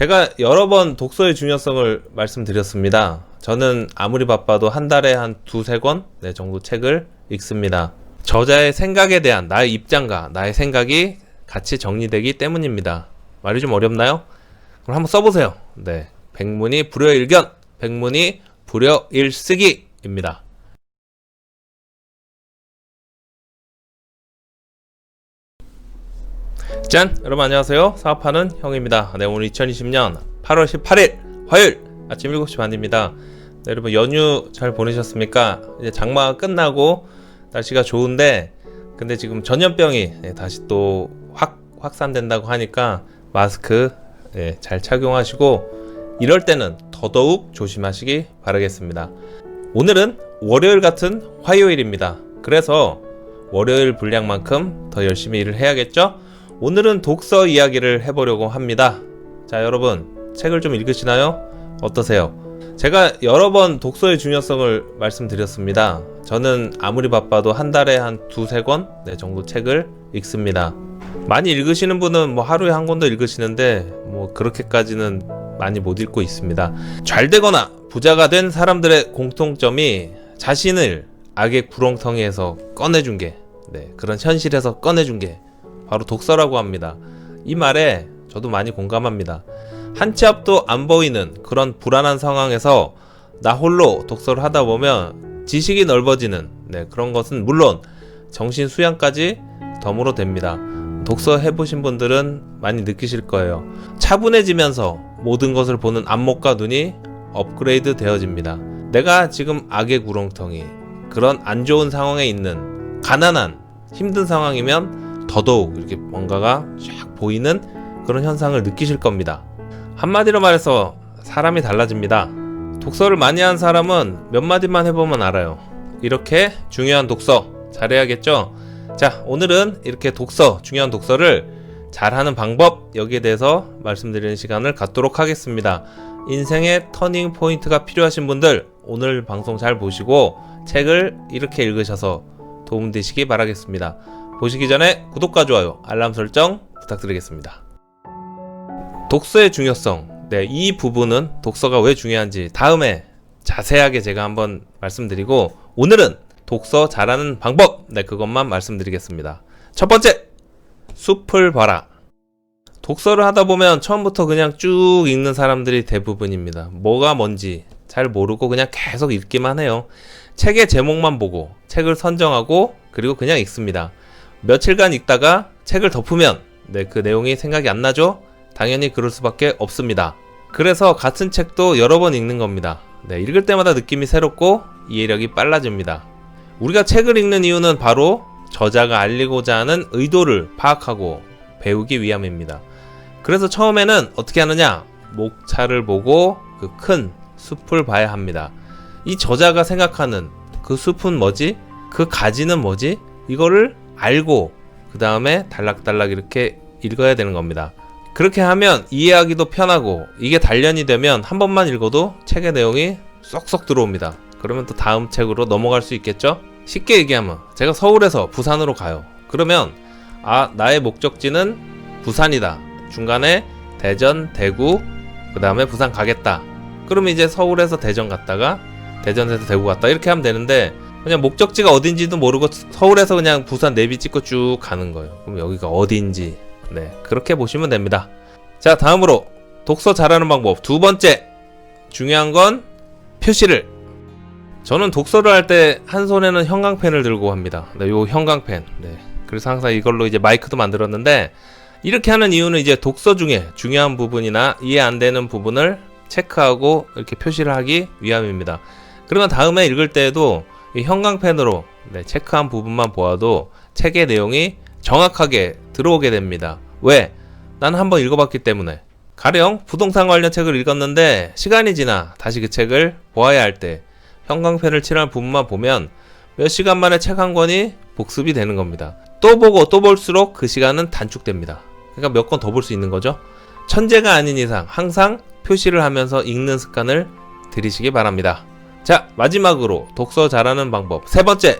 제가 여러 번 독서의 중요성을 말씀드렸습니다. 저는 아무리 바빠도 한 달에 한 두세 권 네, 정도 책을 읽습니다. 저자의 생각에 대한 나의 입장과 나의 생각이 같이 정리되기 때문입니다. 말이 좀 어렵나요? 그럼 한번 써보세요. 네. 백문이 불여일견, 백문이 불여일쓰기입니다. 짠! 여러분 안녕하세요. 사업하는 형입니다. 네, 오늘 2020년 8월 18일 화요일 아침 7시 반입니다. 네, 여러분 연휴 잘 보내셨습니까? 이제 장마가 끝나고 날씨가 좋은데 근데 지금 전염병이 네, 다시 또 확 확산된다고 하니까 마스크 네, 잘 착용하시고 이럴 때는 더더욱 조심하시기 바라겠습니다. 오늘은 월요일 같은 화요일입니다. 그래서 월요일 분량만큼 더 열심히 일을 해야겠죠? 오늘은 독서 이야기를 해보려고 합니다. 자, 여러분, 책을 좀 읽으시나요? 어떠세요? 제가 여러 번 독서의 중요성을 말씀드렸습니다. 저는 아무리 바빠도 한 달에 한 두세 권 네, 정도 책을 읽습니다. 많이 읽으시는 분은 뭐 하루에 한 권도 읽으시는데 뭐 그렇게까지는 많이 못 읽고 있습니다. 잘 되거나 부자가 된 사람들의 공통점이 자신을 악의 구렁텅이에서 꺼내준 게 네, 그런 현실에서 꺼내준 게 바로 독서라고 합니다. 이 말에 저도 많이 공감합니다. 한 치 앞도 안 보이는 그런 불안한 상황에서 나 홀로 독서를 하다 보면 지식이 넓어지는 네, 그런 것은 물론 정신 수양까지 덤으로 됩니다. 독서 해보신 분들은 많이 느끼실 거예요. 차분해지면서 모든 것을 보는 안목과 눈이 업그레이드 되어집니다. 내가 지금 악의 구렁텅이 그런 안 좋은 상황에 있는 가난한 힘든 상황이면 더더욱 이렇게 뭔가가 쫙 보이는 그런 현상을 느끼실 겁니다. 한마디로 말해서 사람이 달라집니다. 독서를 많이 한 사람은 몇 마디만 해보면 알아요. 이렇게 중요한 독서 잘해야겠죠? 자, 오늘은 이렇게 독서, 중요한 독서를 잘하는 방법, 여기에 대해서 말씀드리는 시간을 갖도록 하겠습니다. 인생의 터닝 포인트가 필요하신 분들, 오늘 방송 잘 보시고 책을 이렇게 읽으셔서 도움되시기 바라겠습니다. 보시기 전에 구독과 좋아요, 알람 설정 부탁드리겠습니다. 독서의 중요성. 네, 이 부분은 독서가 왜 중요한지 다음에 자세하게 제가 한번 말씀드리고 오늘은 독서 잘하는 방법. 네, 그것만 말씀드리겠습니다. 첫 번째, 숲을 봐라. 독서를 하다 보면 처음부터 그냥 쭉 읽는 사람들이 대부분입니다. 뭐가 뭔지 잘 모르고 그냥 계속 읽기만 해요. 책의 제목만 보고 책을 선정하고 그리고 그냥 읽습니다. 며칠간 읽다가 책을 덮으면 네, 그 내용이 생각이 안 나죠? 당연히 그럴 수밖에 없습니다. 그래서 같은 책도 여러 번 읽는 겁니다. 네, 읽을 때마다 느낌이 새롭고 이해력이 빨라집니다. 우리가 책을 읽는 이유는 바로 저자가 알리고자 하는 의도를 파악하고 배우기 위함입니다. 그래서 처음에는 어떻게 하느냐? 목차를 보고 그 큰 숲을 봐야 합니다. 이 저자가 생각하는 그 숲은 뭐지? 그 가지는 뭐지? 이거를 알고 그 다음에 달락달락 이렇게 읽어야 되는 겁니다. 그렇게 하면 이해하기도 편하고 이게 단련이 되면 한 번만 읽어도 책의 내용이 쏙쏙 들어옵니다. 그러면 또 다음 책으로 넘어갈 수 있겠죠? 쉽게 얘기하면 제가 서울에서 부산으로 가요. 그러면 아 나의 목적지는 부산이다. 중간에 대전, 대구, 그 다음에 부산 가겠다. 그러면 이제 서울에서 대전 갔다가 대전에서 대구 갔다 이렇게 하면 되는데 그냥 목적지가 어딘지도 모르고 서울에서 그냥 부산 내비 찍고 쭉 가는 거예요. 그럼 여기가 어딘지 네 그렇게 보시면 됩니다. 자 다음으로 독서 잘하는 방법 두 번째 중요한 건 표시를 저는 독서를 할 때 한 손에는 형광펜을 들고 합니다. 네, 요 형광펜. 네. 그래서 항상 이걸로 이제 마이크도 만들었는데 이렇게 하는 이유는 이제 독서 중에 중요한 부분이나 이해 안 되는 부분을 체크하고 이렇게 표시를 하기 위함입니다. 그러면 다음에 읽을 때에도 이 형광펜으로 네, 체크한 부분만 보아도 책의 내용이 정확하게 들어오게 됩니다. 왜? 난 한번 읽어봤기 때문에. 가령 부동산 관련 책을 읽었는데 시간이 지나 다시 그 책을 보아야 할 때 형광펜을 칠한 부분만 보면 몇 시간 만에 책 한 권이 복습이 되는 겁니다. 또 보고 또 볼수록 그 시간은 단축됩니다. 그러니까 몇 권 더 볼 수 있는 거죠. 천재가 아닌 이상 항상 표시를 하면서 읽는 습관을 들이시기 바랍니다. 자, 마지막으로 독서 잘하는 방법. 세 번째,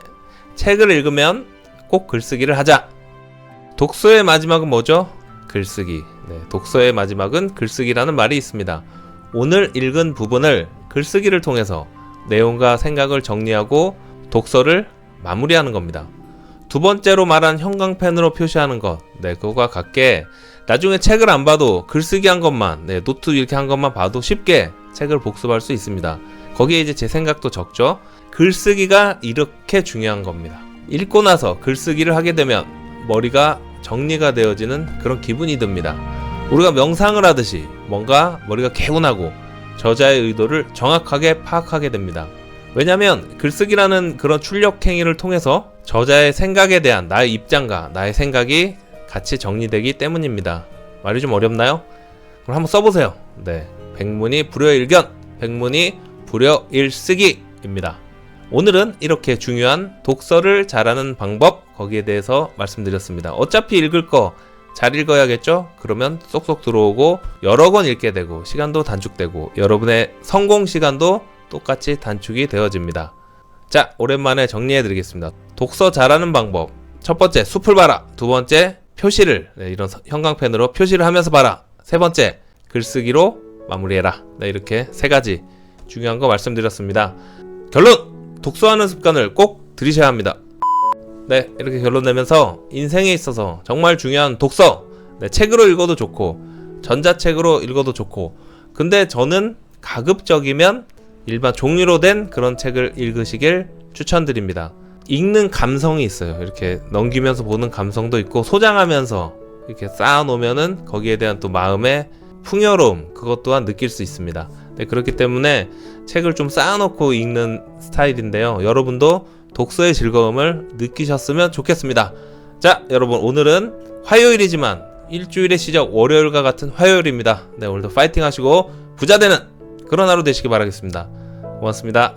책을 읽으면 꼭 글쓰기를 하자. 독서의 마지막은 뭐죠? 글쓰기. 네, 독서의 마지막은 글쓰기라는 말이 있습니다. 오늘 읽은 부분을 글쓰기를 통해서 내용과 생각을 정리하고 독서를 마무리하는 겁니다. 두 번째로 말한 형광펜으로 표시하는 것. 네, 그거와 같게 나중에 책을 안 봐도 글쓰기 한 것만, 네, 노트 이렇게 한 것만 봐도 쉽게 책을 복습할 수 있습니다. 거기에 이제 제 생각도 적죠. 글쓰기가 이렇게 중요한 겁니다. 읽고 나서 글쓰기를 하게 되면 머리가 정리가 되어지는 그런 기분이 듭니다. 우리가 명상을 하듯이 뭔가 머리가 개운하고 저자의 의도를 정확하게 파악하게 됩니다. 왜냐하면 글쓰기라는 그런 출력 행위를 통해서 저자의 생각에 대한 나의 입장과 나의 생각이 같이 정리되기 때문입니다. 말이 좀 어렵나요? 그럼 한번 써보세요. 네. 백문이 불여일견, 백문이 불여 일쓰기입니다. 오늘은 이렇게 중요한 독서를 잘하는 방법 거기에 대해서 말씀드렸습니다. 어차피 읽을 거 잘 읽어야겠죠? 그러면 쏙쏙 들어오고 여러 권 읽게 되고 시간도 단축되고 여러분의 성공 시간도 똑같이 단축이 되어집니다. 자, 오랜만에 정리해 드리겠습니다. 독서 잘하는 방법. 첫 번째, 숲을 봐라. 두 번째, 표시를 네, 이런 서- 형광펜으로 표시를 하면서 봐라. 세 번째, 글쓰기로 마무리해라. 네, 이렇게 세 가지 중요한 거 말씀드렸습니다. 결론! 독서하는 습관을 꼭 들이셔야 합니다. 네, 이렇게 결론 내면서 인생에 있어서 정말 중요한 독서. 네, 책으로 읽어도 좋고, 전자책으로 읽어도 좋고, 근데 저는 가급적이면 일반 종이로 된 그런 책을 읽으시길 추천드립니다. 읽는 감성이 있어요. 이렇게 넘기면서 보는 감성도 있고, 소장하면서 이렇게 쌓아놓으면은 거기에 대한 또 마음의 풍요로움, 그것 또한 느낄 수 있습니다. 네, 그렇기 때문에 책을 좀 쌓아놓고 읽는 스타일인데요. 여러분도 독서의 즐거움을 느끼셨으면 좋겠습니다. 자, 여러분 오늘은 화요일이지만 일주일의 시작 월요일과 같은 화요일입니다. 네, 오늘도 파이팅 하시고 부자 되는 그런 하루 되시기 바라겠습니다. 고맙습니다.